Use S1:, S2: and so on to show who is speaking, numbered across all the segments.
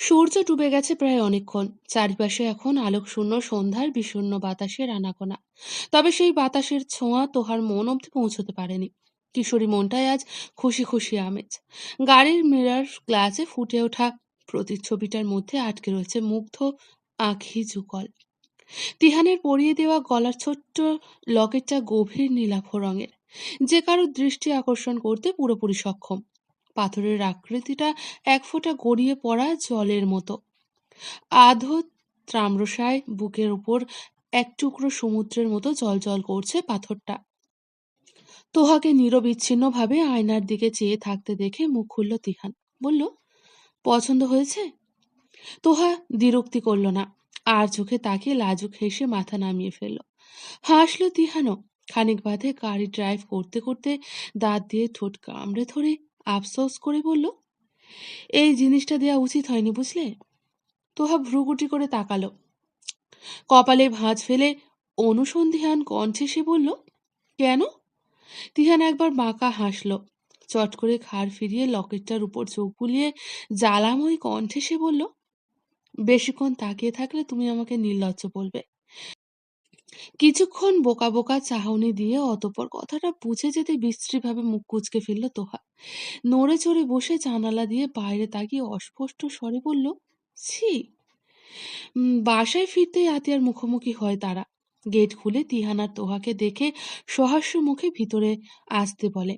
S1: সূর্য ডুবে গেছে প্রায় অনেকক্ষণ। চারিপাশে এখন আলোকশূন্য, সন্ধ্যার বিষণ্ণ বাতাসের আনাগোনা তবে সেই বাতাসের ছোঁয়া তোহার মন অবধি পৌঁছতে পারেনি। কিশোরী মনটায় আজ খুশি খুশি আমেজ। গাড়ির মিরার গ্লাসে ফুটে ওঠা প্রতিচ্ছবিটার মধ্যে আটকে রয়েছে মুগ্ধ আঁখি যুগল। তিহানের পরিয়ে দেওয়া গলার ছোট্ট লকেটটা গভীর নীলাভ রঙের। যে কারোর দৃষ্টি আকর্ষণ করতে পুরোপুরি সক্ষম। পাথরের আকৃতিটা এক ফোঁটা গড়িয়ে পড়া জলের মতো। আধো ত্রাম্রসায় বুকের উপর এক টুকরো সমুদ্রের মতো জল করছে পাথরটা। তোহাকে নিরবিচ্ছিন্নভাবে আয়নার দিকে চেয়ে থাকতে দেখে মুখ খুলল তিহান। বলল, পছন্দ হয়েছে? তোহা দ্বিরুক্তি করল না, আর চোখে তাকে লাজুক হেসে মাথা নামিয়ে ফেলল। হাসলো তিহানও, খানিক বাদে গাড়ি ড্রাইভ করতে করতে দাঁত দিয়ে ঠোঁট কামড়ে ধরে আফসোস করে বলল, এই জিনিসটা দেয়া উচিত হয়নি বুঝলে? তোহা ভ্রুগুটি করে তাকালো। কপালে ভাঁজ ফেলে অনুসন্ধিহান কণ্ঠে সে বলল, কেন? তিহান একবার বাঁকা হাসল। চট করে খাড় ফিরিয়ে লকেটটার উপর চোখ বুলিয়ে জ্বালাময় কণ্ঠে সে বলল, বেশিক্ষণ তাকিয়ে থাকলে তুমি আমাকে নির্লজ্জ বলবে। কিছুক্ষণ বোকা বোকা চাহনি দিয়ে অতপর কথাটা বুঝে যেতে বিশ্রীভাবে মুখ কুচকে ফেলল তোহা। নড়ে চড়ে বসে জানালা দিয়ে বাইরে তাকিয়ে অস্পষ্ট স্বরে বলল, ছি। বাসায় ফিরতেই আতিয়ার মুখোমুখি হয় তারা। গেট খুলে তিহানার তোহাকে দেখে সহাস্য মুখে ভিতরে আসতে বলে।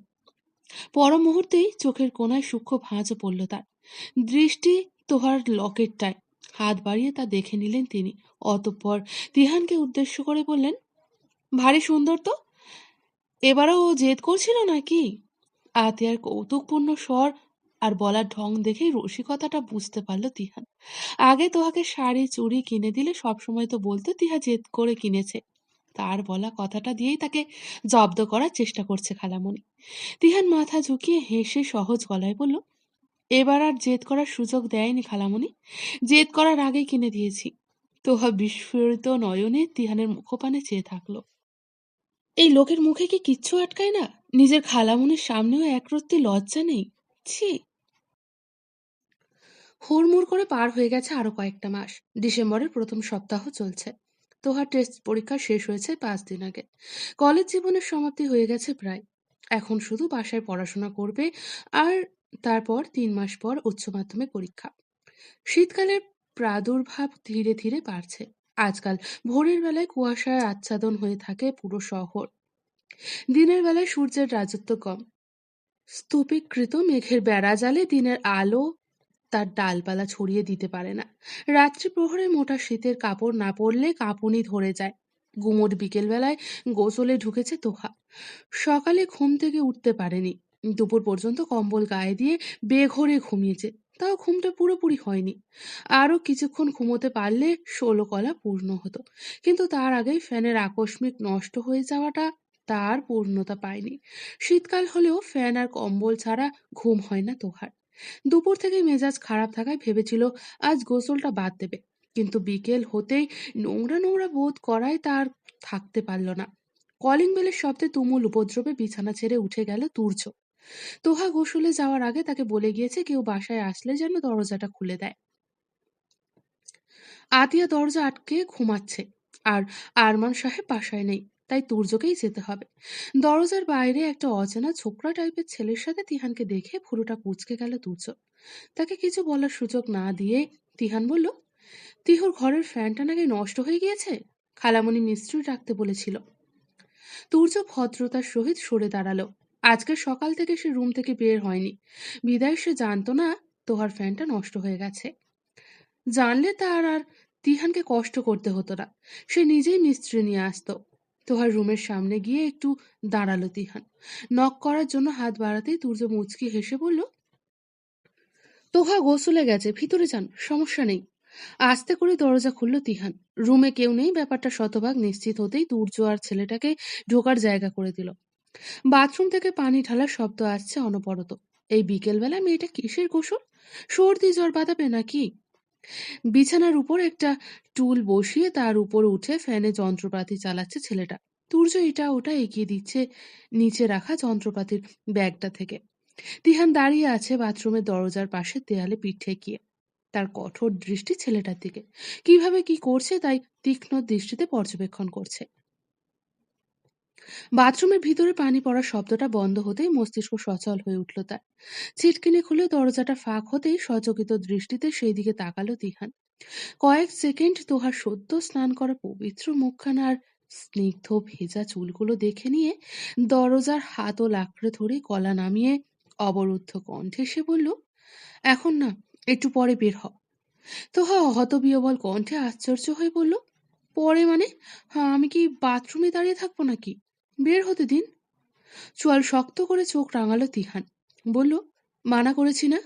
S1: পর মুহূর্তেই চোখের কোনায় সূক্ষ্ম ভাঁজ পড়ল তার। দৃষ্টি তোহার লকেটটায়। হাত বাড়িয়ে তা দেখে নিলেন তিনি। অতঃপর তিহানকে উদ্দেশ্য করে বললেন, ভারী সুন্দর তো। এবারও ও জেদ করছিল নাকি? আতিয়ার কৌতুকপূর্ণ স্বর আর বলার ঢং দেখেই রসিকতাটা বুঝতে পারল তিহান। আগে তোহাকে শাড়ি, চুড়ি কিনে দিলে সবসময় তো বলতো তিহা জেদ করে কিনেছে। তার বলা কথাটা দিয়েই তাকে জব্দ করার চেষ্টা করছে খালামণি। তিহান মাথা ঝুঁকিয়ে হেসে সহজ গলায় বলল এবার আর জেদ করার সুযোগ দেয়নি খালামণি জেদ করার আগেই কিনে দিয়েছি। তোহা বিস্ফোরিত নয়নে তিহানের মুখপানে চেয়ে থাকল। এই লোকের মুখে কি কিচ্ছু আটকায় না? নিজের খালামুনির সামনেও একরত্তি লজ্জা নেই। ছি। হুড়মুড় করে পার হয়ে গেছে আরও কয়েকটা মাস। ডিসেম্বরের প্রথম সপ্তাহ চলছে। তোহার টেস্ট পরীক্ষা শেষ হয়েছে পাঁচ দিন আগে। কলেজ জীবনের সমাপ্তি হয়ে গেছে প্রায়। এখন শুধু বাসায় পড়াশোনা করবে আর তারপর তিন মাস পর উচ্চ মাধ্যমিক পরীক্ষা। শীতকালের প্রাদুর্ভাব ধীরে ধীরে বাড়ছে। আজকাল ভোরের বেলায় কুয়াশায় আচ্ছাদন হয়ে থাকে পুরো শহর। দিনের বেলায় সূর্যের রাজত্ব কম। স্তূপীকৃত মেঘের বেড়া জালে দিনের আলো তার ডালপালা ছড়িয়ে দিতে পারে না। রাত্রি প্রহরে মোটা শীতের কাপড় না পরলে কাঁপুনি ধরে যায়। গুমোট বিকেলবেলায় গোসলে ঢুকেছে তোহা। সকালে ঘুম থেকে উঠতে পারেনি। দুপুর পর্যন্ত কম্বল গায়ে দিয়ে বেঘরে ঘুমিয়েছে। তাও ঘুমটা পুরোপুরি হয়নি। আরও কিছুক্ষণ ঘুমোতে পারলে ষোলো কলা পূর্ণ হতো। কিন্তু তার আগেই ফ্যানের আকস্মিক নষ্ট হয়ে যাওয়াটা তার পূর্ণতা পায়নি। শীতকাল হলেও ফ্যান আর কম্বল ছাড়া ঘুম হয় না তোহার। দুপুর থেকে মেজাজ খারাপ থাকায় ভেবেছিল আজ গোসলটা বাদ দেবে। কিন্তু বিকেল হতেই নোংরা নোংরা বোধ করায় তার থাকতে পারল না। কলিং বেলের শব্দে তুমুল উপদ্রবে বিছানা ছেড়ে উঠে গেল তুর্য। তোহা গোসলে যাওয়ার আগে তাকে বলে গিয়েছে কেউ বাসায় আসলে যেন দরজাটা খুলে দেয়। আতিয়া দরজা আটকে ঘুমাচ্ছে আর আরমান সাহেব বাসায় নেই, তাই তুর্যকেই যেতে হবে। দরজার বাইরে একটা অচেনা ছোকরা টাইপের ছেলের সাথে তিহানকে দেখে ফুরোটা কুচকে গেল তুর্য তাকে কিছু বলার সুযোগ না দিয়ে তিহান বলল, তিহুর ঘরের ফ্যানটা নাকি নষ্ট হয়ে গিয়েছে? খালামণি মিস্ত্রি রাখতে বলেছিল। তুর্য ভদ্রতার সহিত সরে দাঁড়াল। আজকে সকাল থেকে সে রুম থেকে বের হয়নি। বিদায় সে জানতো না তোহার ফ্যানটা নষ্ট হয়ে গেছে। জানলে তার আর তিহানকে কষ্ট করতে হতো না। সে নিজেই মিস্ত্রি নিয়ে আসতো। তোহার রুমের সামনে গিয়ে একটু দাঁড়াল তিহান। নক করার জন্য হাত বাড়াতেই তুর্য মুচকি হেসে বলল, তোহা গোসলে গেছে, ভিতরে যান, সমস্যা নেই। আস্তে করে দরজা খুলল তিহান। রুমে কেউ নেই, ব্যাপারটা শতভাগ নিশ্চিত হতেই তুর্য আর ছেলেটাকে ঢোকার জায়গা করে দিল। বাথরুম থেকে পানি ঢালার শব্দ আসছে অনবরত। এই বিকেলবেলা মেয়েটা কিসের গোসল সর্দি, জ্বর বাঁধাবে নাকি? বিছানার উপর একটা টুল বসিয়ে তার উপর উঠে ফ্যানে যন্ত্রপাতি চালাচ্ছে ছেলেটা। তুর্য এটা ওটা এগিয়ে দিচ্ছে নিচে রাখা যন্ত্রপাতির ব্যাগটা থেকে। তিহান দাঁড়িয়ে আছে বাথরুমের দরজার পাশে দেয়ালে পিঠে গিয়ে তার কঠোর দৃষ্টি ছেলেটার দিকে। কীভাবে কি করছে তাই তীক্ষ্ণ দৃষ্টিতে পর্যবেক্ষণ করছে। বাথরুমের ভিতরে পানি পড়ার শব্দটা বন্ধ হতেই মস্তিষ্ক সচল হয়ে উঠল তার। ছিটকিনে খুলে দরজাটা ফাঁক হতেই সচকিত দৃষ্টিতে সেই দিকে তাকালো তিহান। কয়েক সেকেন্ড তোহার সদ্য স্নান করা পবিত্র মুখখানা আর স্নিগ্ধ ভেজা চুলগুলো দেখে নিয়ে দরজার হাতও লাকড়ে ধরে গলা নামিয়ে অবরুদ্ধ কণ্ঠে সে বলল, এখন না, একটু পরে বের হ। তোহা হতবিহবল কণ্ঠে আশ্চর্য হয়ে বলল, পরে মানে? হ্যাঁ আমি কি বাথরুমে দাঁড়িয়ে থাকব নাকি? বের হতে দিন। চোয়াল শক্ত করে চোখ রাঙালো তিহান। বলল, মানা করেছি না?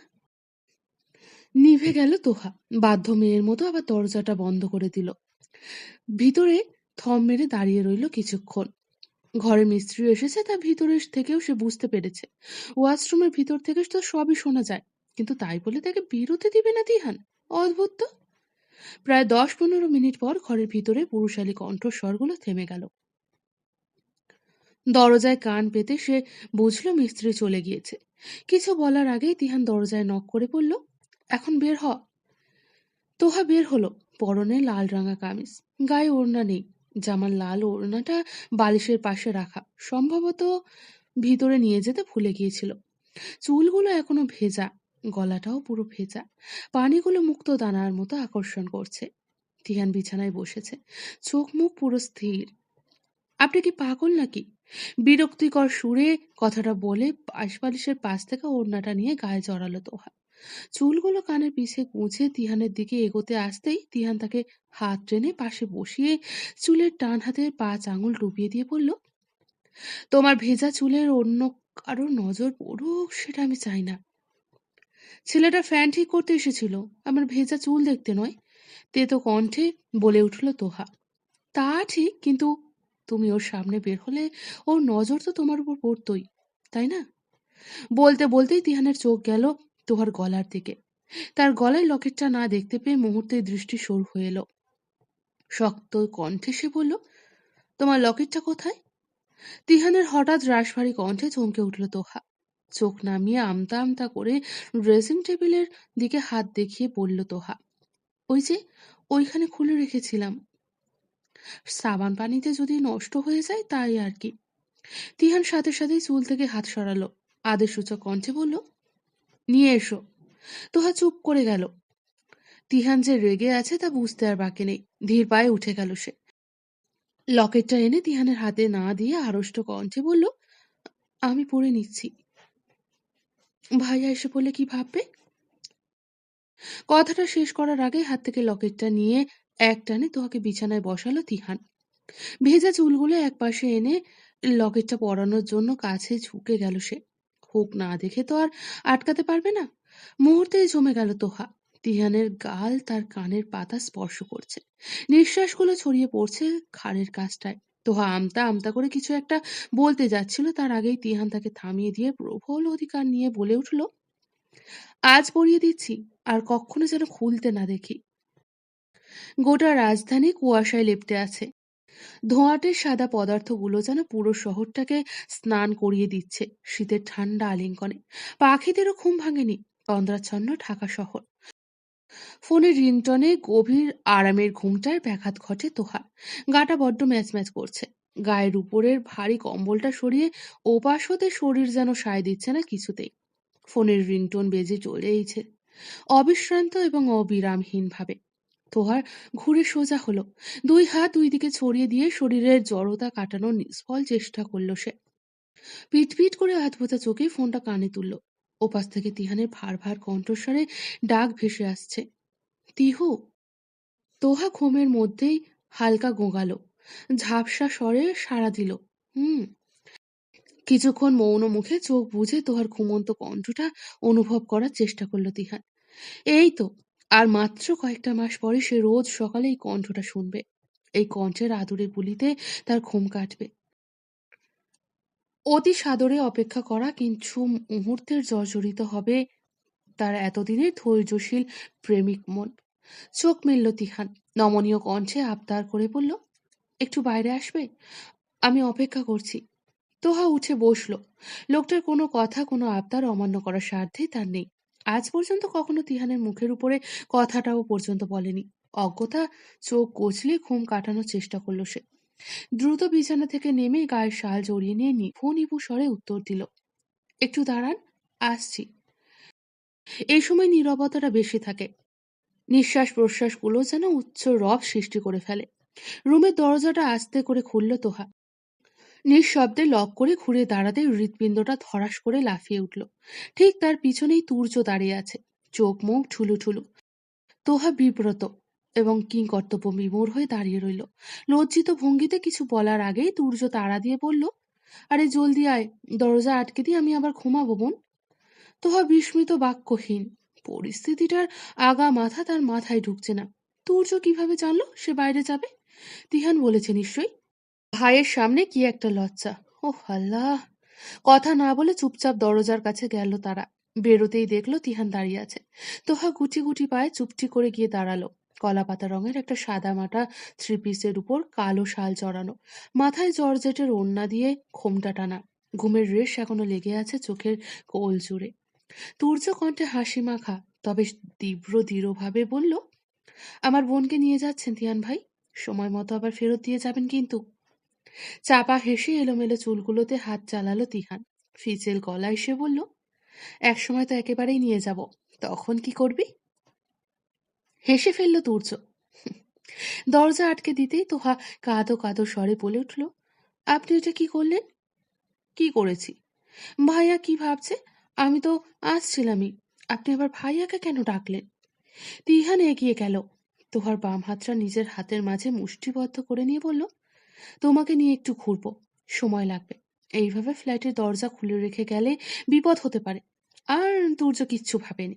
S1: নিভে গেল তোহা। বাধ্য মেয়ের মতো আবার দরজাটা বন্ধ করে দিল। ভিতরে থম মেরে দাঁড়িয়ে রইল কিছুক্ষণ। ঘরে মিস্ত্রি এসেছে, তা ভিতরে থেকেও সে বুঝতে পেরেছে। ওয়াশরুমের ভিতর থেকে তো সবই শোনা যায়, কিন্তু তাই বলে তাকে বেরোতে দিবে না তিহান? অদ্ভুত তো। প্রায় দশ পনেরো মিনিট পর ঘরের ভিতরে পুরুষালী কণ্ঠস্বরগুলো থেমে গেল। দরজায় কান পেতে সে বুঝল মিস্ত্রি চলে গিয়েছে। কিছু বলার আগেই তিহান দরজায় নক করে বলল, এখন বের হ। তোহা বের হলো, পরনে লাল রাঙা কামিজ, গায়ে ওড়না নেই, জামার লাল ওড়নাটা বালিশের পাশে রাখা, সম্ভবত ভিতরে নিয়ে যেতে ভুলে গিয়েছিল। চুলগুলো এখনও ভেজা, গলাটাও পুরো ভেজা, পানিগুলো মুক্ত দানার মতো আকর্ষণ করছে। তিহান বিছানায় বসেছে, চোখ মুখ পুরো স্থির। আপনি কি পাগল নাকি? বিরক্তিকর সুরে কথাটা বলে পাশ বালিশের পাশ থেকে ওড়নাটা নিয়ে গায়ে জড়ালো তোহা চুলগুলো কানের পিছে গুঁজে তিহানের দিকে এগোতে আসতেই তিহান তাকে হাত টেনে পাশে বসিয়ে চুলের টান হাতে পাঁচ আঙুল ডুবিয়ে দিয়ে বলল, তোমার ভেজা চুলের অন্য কারোর নজর পড়ুক, সেটা আমি চাই না। ছেলেটা ফ্যান ঠিক করতে এসেছিল, আমার ভেজা চুল দেখতে নয়। তেতো কণ্ঠে বলে উঠল তোহা। তা ঠিক, কিন্তু তুমি ওর সামনে বের হলে ওর নজর তো তোমার উপর পড়তই, তাই না? বলতে বলতেই তিহানের চোখ গেল তোহার গলার দিকে। তার গলায় লকেটটা না দেখতে পেয়ে মুহূর্তে দৃষ্টি সর হয়ে এলো। শক্ত কণ্ঠে সে বলল, তোমার লকেটটা কোথায়? তিহানের হঠাৎ রাশভারী কণ্ঠে চমকে উঠল তোহা। চোখ নামিয়ে আমতা আমতা করে ড্রেসিং টেবিলের দিকে হাত দেখিয়ে বলল তোহা, ওই যে, ওইখানে খুলে রেখেছিলাম। সাবান পানিতে যদি নষ্ট হয়ে যায়, তাই আর কি। তিহান সাথে সাথেই চুল থেকে হাত সরালো। আদেশসূচক কণ্ঠে বলল, নিয়ে এসো। তোহা চুপ করে গেল। তিহান যে রেগে আছে তা বুঝতে আর বাকি নেই। ধীর পায়ে উঠে গেল সে। লকেটটা এনে তিহানের হাতে না দিয়ে আড়ষ্ট কণ্ঠে বলল, আমি পড়ে নিচ্ছি। ভাইয়া এসে বলে কি ভাববে? কথাটা শেষ করার আগে হাত থেকে লকেটটা নিয়ে এক টানে তোহাকে বিছানায় বসালো তিহান। ভেজা চুলগুলো এক পাশে এনে লকেটটা পরানোর জন্য কাছে ঝুঁকে গেল সে। হোক না দেখে তো আর আটকাতে পারবে না। মুহূর্তেই জমে গেল তোহা। তিহানের গাল তার কানের পাতা স্পর্শ করছে। নিঃশ্বাসগুলো ছড়িয়ে পড়ছে খাড়ের কাছটায়। তোহা আমতা আমতা করে কিছু একটা বলতে যাচ্ছিল, তার আগেই তিহান তাকে থামিয়ে দিয়ে প্রবল অধিকার নিয়ে বলে উঠল, আজ পড়িয়ে দিচ্ছি, আর কখনো যেন খুলতে না দেখি। গোটা রাজধানী কুয়াশায় লেপ্টে আছে। ধোঁয়াটের সাদা পদার্থগুলো যেন পুরো শহরটাকে স্নান করিয়ে দিচ্ছে শীতের ঠান্ডা আলিঙ্গনে। পাখিদেরও ঘুম ভাঙেনি। তন্দ্রাচ্ছন্ন ঢাকা শহর। ফোনের রিংটনে গভীর আরামের ঘুমটার ব্যাঘাত ঘটে তোহার গাটা বড্ড ম্যাচ ম্যাচ করছে। গায়ের উপরের ভারী কম্বলটা সরিয়ে ওপাশ হতে শরীর যেন সায় দিচ্ছে না কিছুতেই। ফোনের রিংটোন বেজে চলেইছে। অবিশ্রান্ত এবং অবিরামহীন ভাবে তোহার ঘুরে সোজা হলো। দুই হাত দুই দিকে ছড়িয়ে দিয়ে শরীরের জড়তা কাটানোর নিষ্ফল চেষ্টা করল সে। পিট পিট করে হাত ভোতা চোখে ফোনটা কানে তুলল। ওপাশ থেকে তিহানের ভার ভার কণ্ঠস্বরে ডাক ভেসে আসছে, তিহু? তোহা ঘুমের মধ্যেই হালকা গোঙালো ঝাপসা স্বরে সাড়া দিল, হুম। কিছুক্ষণ মৌন মুখে চোখ বুঝে তোহার ঘুমন্ত কণ্ঠটা অনুভব করার চেষ্টা করল তিহান। এই তো আর মাত্র কয়েকটা মাস পরে সে রোজ সকালে এই কণ্ঠটা শুনবে। এই কণ্ঠের আদুরে বুলিতে তার ঘুম কাটবে। অতি সাদরে অপেক্ষা করা কিছু মুহূর্তের জর্জরিত হবে তার এতদিনের ধৈর্যশীল প্রেমিক মন। চোখ মেলল তিহান নমনীয় কণ্ঠে আবদার করে বলল, একটু বাইরে আসবে? আমি অপেক্ষা করছি। তোহা উঠে বসল। লোকটার কোনো কথা, কোনো আবদার অমান্য করার স্বার্থেই তার নেই। আজ পর্যন্ত কখনো তিহানের মুখের উপরে কথাটাও পর্যন্ত বলেনি। অজ্ঞতা চোখ কচলে ঘুম কাটানোর চেষ্টা করল সে। দ্রুত বিছানা থেকে নেমে গায়ের শাল জড়িয়ে নিয়ে নিভু নিভু স্বরে উত্তর দিল, একটু দাঁড়ান, আসছি। এই সময় নিরবতাটা বেশি থাকে। নিঃশ্বাস প্রশ্বাসগুলো যেন উচ্চ রব সৃষ্টি করে ফেলে। রুমের দরজাটা আস্তে করে খুলল তোহা। নিঃশব্দে লক করে ঘুরে দাঁড়াতে হৃৎপিণ্ডটা ধরাস করে লাফিয়ে উঠল। ঠিক তার পিছনেই তুর্য দাঁড়িয়ে আছে। চোখ, মুখ ঠুলু ঠুলু। তোহা বিব্রত এবং কিংকর্তব্য বিমূঢ় হয়ে দাঁড়িয়ে রইল। লজ্জিত ভঙ্গিতে কিছু বলার আগেই তুর্য তাড়া দিয়ে বলল, আরে জলদি আয়, দরজা আটকে দিয়ে আমি আবার ঘুমাবো বোন। তোহা বিস্মিত বাক্যহীন। পরিস্থিতিটার আগা মাথা তার মাথায় ঢুকছে না। তুর্য কীভাবে জানলো সে বাইরে যাবে? তিহান বলেছে নিশ্চয়ই। ভাইয়ের সামনে কি একটা লজ্জা। ও আল্লাহ। কথা না বলে চুপচাপ দরজার কাছে গেল তারা। বেরোতেই দেখল তিহান দাঁড়িয়ে আছে। তোহা গুটি গুটি পায়ে চুপটি করে গিয়ে দাঁড়াল। কলা পাতা রঙের একটা সাদা মাটা থ্রি পিসের উপর কালো শাল চড়ানো। মাথায় জর্জেটের ওড়না দিয়ে খোমটা টানা। ঘুমের রেশ এখনও লেগে আছে চোখের কোল জুড়ে। তুর্য কণ্ঠে হাসি মাখা, তবে তীব্র দৃঢ়ভাবে বলল, আমার বোনকে নিয়ে যাচ্ছেন তিয়ান ভাই? সময় মতো আবার ফেরত দিয়ে যাবেন কিন্তু। চাপা হেসে এলোমেলো চুলগুলোতে হাত চালালো তিহান। ফিচেল গলায় সে বলল, একসময় তো একেবারেই নিয়ে যাব, তখন কি করবি? হেসে ফেলল তুর্য দরজা আটকে দিতেই তোহা কাঁদো কাঁদো স্বরে বলে উঠল, আপনি এটা কি করলেন? কি করেছি? ভাইয়া কি ভাবছে? আমি তো আসছিলামই। আপনি আবার ভাইয়াকে কেন ডাকলেন? তিহান এগিয়ে গেল। তোহার বাম হাতটা নিজের হাতের মাঝে মুষ্টিবদ্ধ করে নিয়ে বলল তোমাকে নিয়ে একটু ঘুরবো। সময় লাগবে। এইভাবে ফ্ল্যাটের দরজা খুলে রেখে গেলে বিপদ হতে পারে। আর দুর্য কিচ্ছু ভাবেনি।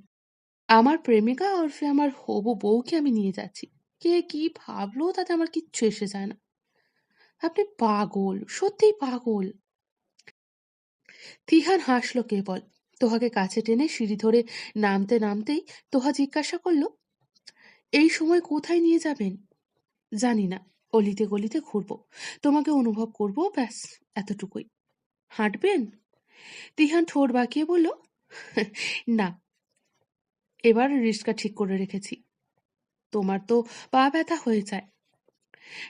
S1: আমার প্রেমিকা ওরফে আমার হবু বউকে আমি নিয়ে যাচ্ছি। কে কি ভাবলো তাতে আমার কিচ্ছু এসে যায় না। আপনি পাগল, সত্যিই পাগল। তিহান হাসলো কেবল। তোহাকে কাছে টেনে সিঁড়ি ধরে নামতে নামতেই তোহা জিজ্ঞাসা করল, এই সময় কোথায় নিয়ে যাবেন? জানি না। অলিতে গলিতে ঘুরবো। তোমাকে অনুভব করব, ব্যাস, এতটুকুই। হাঁটবেন? তিহান ঠোঁট বাঁকিয়ে বলল, না, এবার রিস্কা ঠিক করে রেখেছি। তোমার তো পা ব্যথা হয়ে যায়।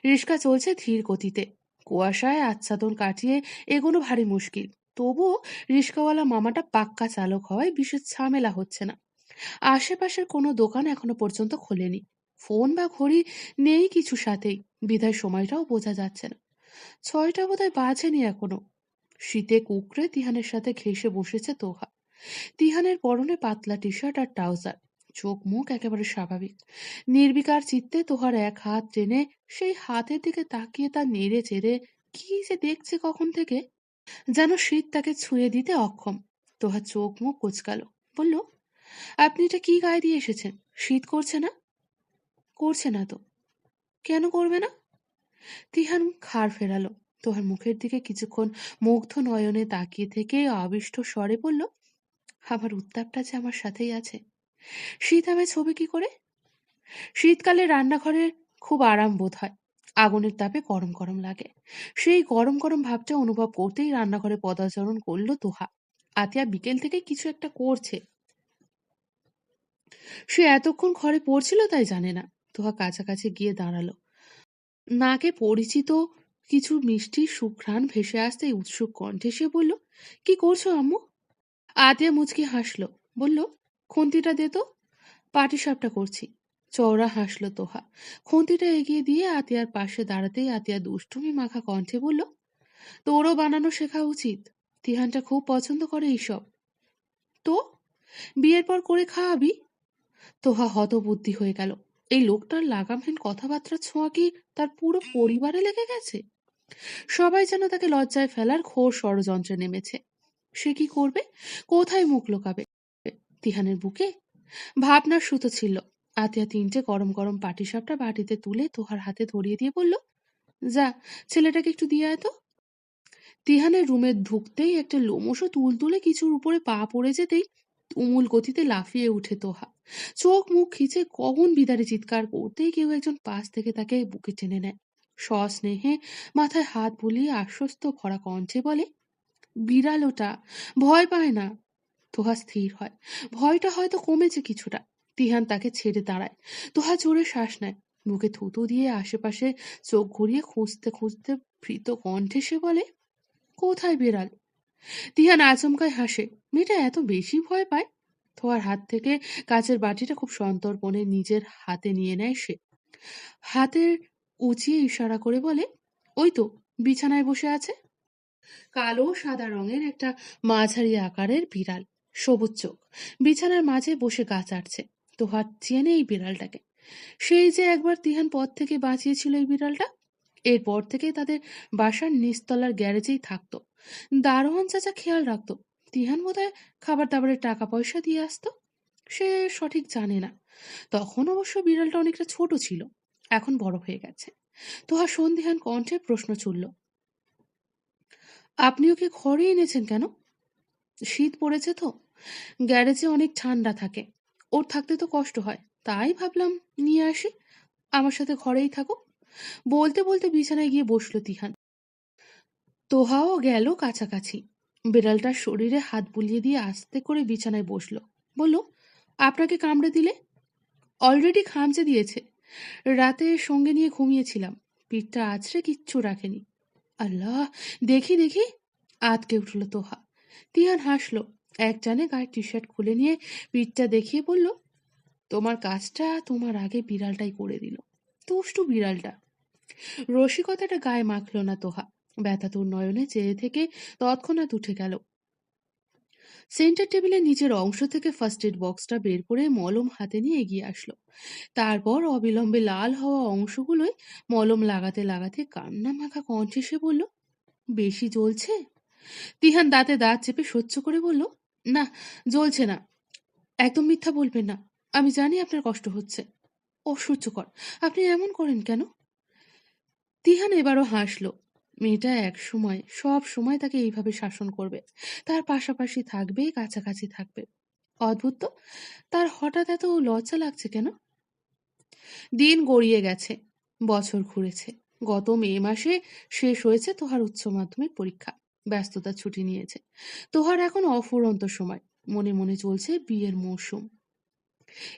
S1: রিস্কা চলছে ধীর গতিতে। কুয়াশায় আচ্ছাদন কাটিয়ে এগোনো ভারী মুশকিল। তবুও রিস্কাওয়ালা মামাটা পাক্কা চালক হওয়ায় বিশেষ ঝামেলা হচ্ছে না। আশেপাশের কোনো দোকান এখনও পর্যন্ত খোলেনি। ফোন বা ঘড়ি নেই কিছু সাথেই বিধায় সময়টাও বোঝা যাচ্ছে না। ছয়টা বোধহয় বাজেনি এখনও। শীতে কুকড়ে তিহানের সাথে ঘেসে বসেছে তোহা। তিহানের পরনে পাতলা টি শার্ট আর ট্রাউজার। চোখ মুখ একেবারে স্বাভাবিক। নির্বিকার চিত্তে তোহার এক হাত টেনে সেই হাতের দিকে তাকিয়ে তা নেড়ে চেড়ে, কি যে দেখছে কখন থেকে? যেন শীত তাকে ছুঁয়ে দিতে অক্ষম। তোহার চোখ মুখ কোচকাল। বলল, আপনি এটা কি গায়ে দিয়ে এসেছেন? শীত করছে না? করছে না তো। কেন করবে না? তিহান খাড় ফেরালো। তোহার মুখের দিকে কিছুক্ষণ মুগ্ধ নয়নে তাকিয়ে থেকে আবিষ্ট স্বরে বলল আমার উত্তাপটা যে আমার সাথেই আছে। শীত আমি ছবি কি করে? শীতকালে রান্নাঘরে খুব আরাম বোধ হয়। আগুনের তাপে গরম গরম লাগে। সেই গরম গরম ভাবটা অনুভব করতেই রান্নাঘরে পদাচরণ করল তোহা। আতিয়া বিকেল থেকে কিছু একটা করছে। সে এতক্ষণ ঘরে পড়ছিল তাই জানে না। তোহা কাছাকাছি গিয়ে দাঁড়াল। নাকে পরিচিত কিছু মিষ্টি সুঘ্রাণ ভেসে আসতে উৎসুক কণ্ঠে সে বলল, কি করছ আম্মু? আতিয়া মুচকি হাসলো, বলল, খুন্তিটা দে তো, পাটি সাপটা করছি। চওড়া হাসলো তোহা। খুন্তিটা এগিয়ে দিয়ে আতিয়ার পাশে দাঁড়াতেই আতিয়া দুষ্টুমি মাখা কণ্ঠে বলল, তোরও বানানো শেখা উচিত। তিহানটা খুব পছন্দ করে এইসব। তো, বিয়ের পর করে খাওয়াবি? তোহা হতবুদ্ধি হয়ে গেল। এই লোকটার লাগামহীন কথাবার্তার ছোঁয়া কি তার পুরো পরিবারে লেগে গেছে? সবাই যেন তাকে লজ্জায় ফেলার ঘোর ষড়যন্ত্রে নেমেছে। সে কি করবে? কোথায় মুখ লোকাবে? তিহানের বুকে? ভাবনার সুতো ছিল আতিয়া তিনটে গরম গরম পাটিসাপটা বাটিতে তুলে তোহার হাতে ধরিয়ে দিয়ে বলল, যা, ছেলেটাকে একটু দিয়ে আয় তো। তিহানের রুমে ঢুকতেই একটা লোমশো তুল তুলে কিছুর উপরে পা পড়ে যেতেই তুমুল গতিতে লাফিয়ে উঠে তোহা। চোখ মুখ খিচে কখন বিদারে চিৎকার করতেই কেউ একজন পাশ থেকে তাকে বুকে টেনে নেয়। সস্নেহে মাথায় হাত বুলিয়ে আশ্বস্ত ভরা কণ্ঠে বলে, বিড়াল ওটা, ভয় পায় না। তোহা স্থির হয়। ভয়টা হয়তো কমেছে কিছুটা। তিহান তাকে ছেড়ে দাঁড়ায়। তোহা জোরে শ্বাস নেয়। বুকে থুতু দিয়ে আশেপাশে চোখ ঘুরিয়ে খুঁজতে খুঁজতে ভৃত কণ্ঠে সে বলে, কোথায় বিড়াল? তিহান আচমকায় হাসে, মেয়েটা এত বেশি ভয় পায়? থোয়ার হাত থেকে কাচের বাটিটা খুব সন্তর্পণে নিজের হাতে নিয়ে নেয় সে। হাতের উঁচিয়ে ইশারা করে বলে, ওই তো, বিছানায় বসে আছে। কালো সাদা রঙের একটা মাঝারি আকারের বিড়াল, সবুজ চোখ। বিছানার মাঝে বসে গা চাটছে। তোহার চেনে এই বিড়ালটাকে। সেই যে একবার তিহান পথ থেকে বাঁচিয়েছিল এই বিড়ালটা, এরপর থেকে তাদের বাসার নিচতলার গ্যারেজেই থাকতো। দারোয়ান চাচা খেয়াল রাখতো তিহান বোধহয় খাবার দাবারের টাকা পয়সা দিয়ে আসতো? সে সঠিক জানে না। তখন অবশ্য বিড়ালটা অনেকটা ছোট ছিল। এখন বড় হয়ে গেছে। তোহার সন্ধিহান কণ্ঠে প্রশ্ন চলল আপনি ওকে ঘরে এনেছেন কেন? শীত পড়েছে তো। গ্যারেজে অনেক ঠান্ডা থাকে। ওর থাকতে তো কষ্ট হয়। তাই ভাবলাম নিয়ে আসি। আমার সাথে ঘরেই থাকো বলতে বলতে বিছানায় গিয়ে বসল তিহান তোহাও গেল কাছাকাছি। বিড়ালটার শরীরে হাত বুলিয়ে দিয়ে আস্তে করে বিছানায় বসল। বলল, আপনাকে কামড়ে দিলে? অলরেডি খামচে দিয়েছে। রাতে সঙ্গে নিয়ে ঘুমিয়েছিলাম। পিঠটা আছড়ে কিচ্ছু রাখেনি। আল্লাহ, দেখি দেখি। আতকে উঠল তোহা। তিহান হাসলো। এক টানে গায়ের টি শার্ট খুলে নিয়ে পিঠটা দেখিয়ে বলল, তোমার কাজটা তোমার আগে বিড়ালটাই করে দিল। দুষ্টু বিড়ালটা। রসিকতাটা গায়ে মাখল না তোহা। ব্যথাতুর নয়নে চেয়ে থেকে তৎক্ষণাৎ উঠে গেল। সেন্টার টেবিলের নিচের অংশ থেকে ফার্স্ট এড বক্সটা বের করে মলম হাতে নিয়ে এগিয়ে আসলো। তারপর অবিলম্বে লাল হওয়া অংশগুলোয় মলম লাগাতে লাগাতে কান্না মাখা কণ্ঠে সে বলল, বেশি জ্বলছে? তিহান দাঁতে দাঁত চেপে সহ্য করে বলল, না, জ্বলছে না। একদম মিথ্যা বলবেন না। আমি জানি আপনার কষ্ট হচ্ছে। অসহ্যকর। আপনি এমন করেন কেন? তিহান এবারও হাসলো। মেয়েটা এক সময়, সব সময় তাকে এইভাবে শাসন করবে। তার পাশাপাশি থাকবে, কাছাকাছি থাকবে। অদ্ভুত তো? তার হঠাৎ এত লজ্জা লাগছে কেন? দিন গড়িয়ে গেছে, বছর ঘুরেছে। গত মে মাসে শেষ হয়েছে তোহার উচ্চ মাধ্যমিক পরীক্ষা। ব্যস্ততা ছুটি নিয়েছে। তোহার এখন অফুরন্ত সময়। মনে মনে চলছে বিয়ের মৌসুম।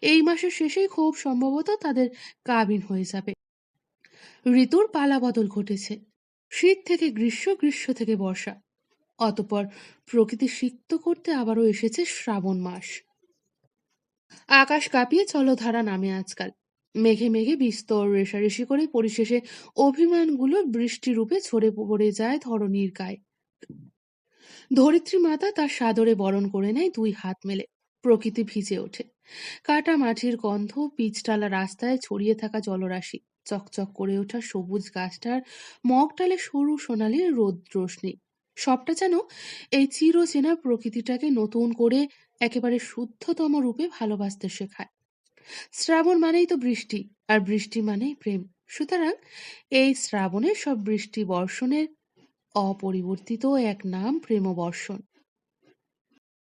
S1: এই মাসের শেষেই খুব সম্ভবত তাদের কাবিন হয়ে যাবে। ঋতুর পালা বদল ঘটেছে। শীত থেকে গ্রীষ্ম গ্রীষ্ম থেকে বর্ষা। অতপর প্রকৃতি সিক্ত করতে আবারও এসেছে শ্রাবণ মাস। আকাশ কাঁপিয়ে চলধারা নামে আজকাল। মেঘে মেঘে বিস্তর, রেশারেশি করে পরিশেষে অভিমানগুলো বৃষ্টিরূপে ছড়ে পড়ে যায় ধরণীর গায়ে। ধরিত্রী মাতা তার সাদরে বরণ করে নেয় দুই হাত মেলে। প্রকৃতি ভিজে ওঠে। কাটা মাটির গন্ধ, পিচটালা রাস্তায় ছড়িয়ে থাকা জলরাশি। চকচক করে ওঠা সবুজ গাছটার মগটালে সরু সোনালি রোদ রোশনি সবটা যেন এই চিরচেনা প্রকৃতিটাকে নতুন করে একেবারে শুদ্ধতম রূপে ভালোবাসতে শেখায়। শ্রাবণ মানেই তো বৃষ্টি, আর বৃষ্টি মানেই প্রেম। সুতরাং এই শ্রাবণের সব বৃষ্টি বর্ষণের অপরিবর্তিত এক নাম প্রেম বর্ষণ